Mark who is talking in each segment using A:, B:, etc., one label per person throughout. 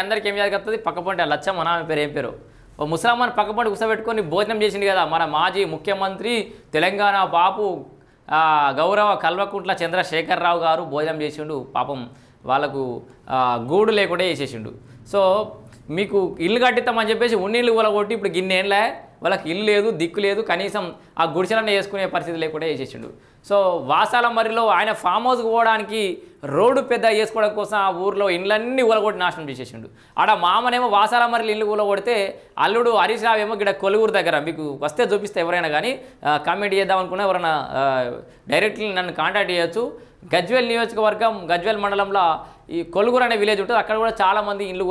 A: అందరికి ఏం జరుగుతుంది పక్కపొంటి ఆ లచ్చమ్మ మన ఆమె పేరు ఏం పేరు? ఓ ముసలమ్మని పక్కపొంటి కూర్చోబెట్టుకొని భోజనం చేసిండు కదా మన మాజీ ముఖ్యమంత్రి తెలంగాణ బాపు గౌరవ కల్వకుంట్ల చంద్రశేఖరరావు గారు భోజనం చేసిండు. పాపం వాళ్ళకు గూడు లేకుండా చేసేసిండు. సో మీకు ఇల్లు కట్టిస్తామని చెప్పేసి ఉన్నీళ్ళు కొట్టి ఇప్పుడు గిన్నేళ్ళే వాళ్ళకి ఇల్లు లేదు దిక్కు లేదు కనీసం ఆ గుడిసెలన్న వేసుకునే పరిస్థితి లేకుండా చేసేసిండు. సో వాసాల మరిలో ఆయన ఫామ్ హౌస్కి పోవడానికి రోడ్డు పెద్ద చేసుకోవడం కోసం ఆ ఊర్లో ఇండ్లన్నీ ఊలగొట్టి నాశనం చేసేసిండు. ఆడ మామనేమో వాసాల మరిలో ఇల్లు ఊలగొడితే అల్లుడు హరీష్ రావు ఏమో ఇక్కడ కొలువురు దగ్గర. మీకు వస్తే చూపిస్తే ఎవరైనా కానీ కామెంట్ చేద్దాం అనుకున్నా ఎవరైనా డైరెక్ట్లీ నన్ను కాంటాక్ట్ చేయొచ్చు. గజ్వేల్ నియోజకవర్గం గజ్వేల్ మండలంలో ఈ కొలుగురు అనే విలేజ్ ఉంటుంది. అక్కడ కూడా చాలా మంది ఇల్లు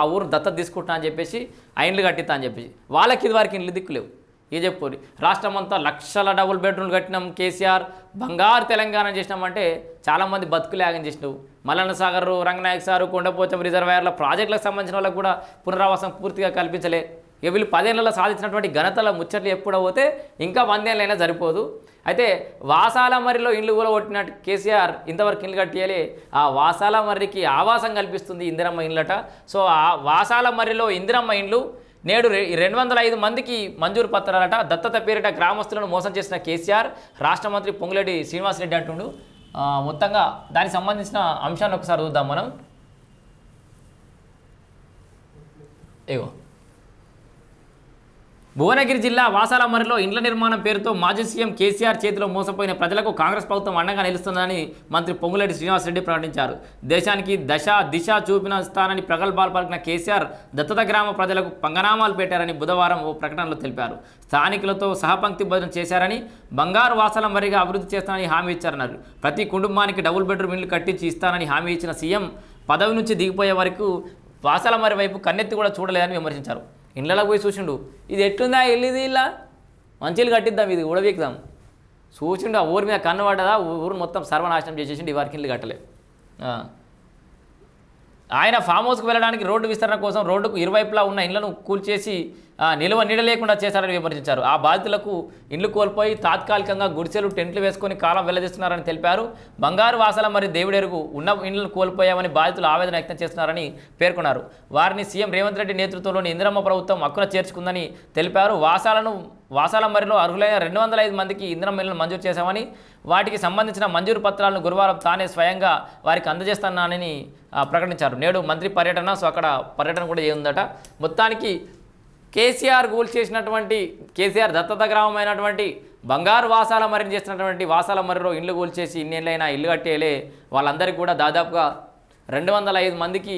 A: ఆ ఊరు దత్తత తీసుకుంటా అని చెప్పేసి ఆ ఇండ్లు కట్టిస్తా అని చెప్పేసి. వాళ్ళకి ఇది వరకు ఇండ్లు దిక్కులేవు. ఏ చెప్పుకోరు రాష్ట్రం అంతా లక్షల డబుల్ బెడ్రూమ్లు కట్టినాం కేసీఆర్. బంగారు తెలంగాణ చేసినామంటే చాలామంది బతుకులేగం చేసినావు మల్లన్న సాగర్ రంగనాయక్ సారు కొండపోచం రిజర్వాయర్ల ప్రాజెక్టులకు సంబంధించిన వాళ్ళకు కూడా పునరావాసం పూర్తిగా కల్పించలే. ఇక వీళ్ళు పదేళ్ళలో సాధించినటువంటి ఘనతల ముచ్చట్లు ఎప్పుడో పోతే ఇంకా వందేళ్ళైనా సరిపోదు. అయితే వాసాల మర్రిలో ఇండ్లు కూడా కొట్టినట్టు కేసీఆర్ ఇంతవరకు ఇండ్లు కట్టేయాలి. ఆ వాసాల మర్రికి ఆవాసం కల్పిస్తుంది ఇందిరమ్మ ఇండ్లట. సో ఆ వాసాల మర్రిలో ఇందిరమ్మ ఇండ్లు నేడు రెండు వందల ఐదు మందికి మంజూరు పత్రాలట. దత్తత పేరిట గ్రామస్తులను మోసం చేసిన కేసీఆర్ రాష్ట్ర మంత్రి పొంగులేటి శ్రీనివాసరెడ్డి అంటుండు. మొత్తంగా దానికి సంబంధించిన అంశాన్ని ఒకసారి చూద్దాం మనం. ఏగో భువనగిరి జిల్లా వాసాలమరిలో ఇండ్ల నిర్మాణం పేరుతో మాజీ సీఎం కేసీఆర్ చేతిలో మోసపోయిన ప్రజలకు కాంగ్రెస్ ప్రభుత్వం అండగా నిలుస్తుందని మంత్రి పొంగులేటి శ్రీనివాసరెడ్డి ప్రకటించారు. దేశానికి దశ దిశ చూపిన స్థానాన్ని ప్రగల్భాలు పలికిన కేసీఆర్ దత్తత గ్రామ ప్రజలకు పంగనామాలు పెట్టారని బుధవారం ఓ ప్రకటనలో తెలిపారు. స్థానికులతో సహపంక్తి భోజనం చేశారని బంగారు వాసాలమరిగా అభివృద్ధి చేస్తానని హామీ ఇచ్చారన్నారు. ప్రతి కుటుంబానికి డబుల్ బెడ్రూమ్ ఇల్లు కట్టించి ఇస్తానని హామీ ఇచ్చిన సీఎం పదవి నుంచి దిగిపోయే వరకు వాసాల వైపు కన్నెత్తి కూడా చూడలేదని విమర్శించారు. ఇండ్లలో పోయి చూసిండు. ఇది ఎట్లుందా వెళ్ళిది ఇలా? మంచిలు కట్టిద్దాం ఇది ఉడవీకుదాం చూసిండు ఆ ఊరి మీద కన్ను పడ్డదా? ఊరు మొత్తం సర్వనాశనం చేసేసిండు ఈ వారికి ఇల్లు కట్టలే ఆయన ఫామ్ హౌస్కి వెళ్ళడానికి రోడ్డు విస్తరణ కోసం రోడ్డుకు ఇరువైపులా ఉన్న ఇళ్ళను కూల్చేసి నిలువ నీడ లేకుండా చేశారని విమర్శించారు. ఆ బాధితులకు ఇండ్లు కోల్పోయి తాత్కాలికంగా గుడిసెలు టెంట్లు వేసుకొని కాలం వెల్లదీస్తున్నారని తెలిపారు. బంగారు వాసల మరియు దేవుడెరుగు ఉన్న ఇండ్లను కోల్పోయామని బాధితులు ఆవేదన వ్యక్తం చేస్తున్నారని పేర్కొన్నారు. వారిని సీఎం రేవంత్ రెడ్డి నేతృత్వంలోని ఇందిరమ్మ ప్రభుత్వం హక్కున చేర్చుకుందని తెలిపారు. వాసాలను వాసాల మరిలో అర్హులైన రెండు వందల ఐదు మందికి ఇంధనం ఇళ్ళను మంజూరు చేశామని వాటికి సంబంధించిన మంజూరు పత్రాలను గురువారం తానే స్వయంగా వారికి అందజేస్తానని ప్రకటించారు. నేడు మంత్రి పర్యటన సో అక్కడ పర్యటన కూడా ఉందట. మొత్తానికి కేసీఆర్ గోల్ చేసినటువంటి కేసీఆర్ దత్తత గ్రామమైనటువంటి బంగారు వాసాల మరిని చేసినటువంటి వాసాల మరిలో ఇల్లు కూల్చేసి ఇన్నేళ్ళైనా ఇల్లు కట్టేలే వాళ్ళందరికీ కూడా దాదాపుగా రెండు వందల ఐదు మందికి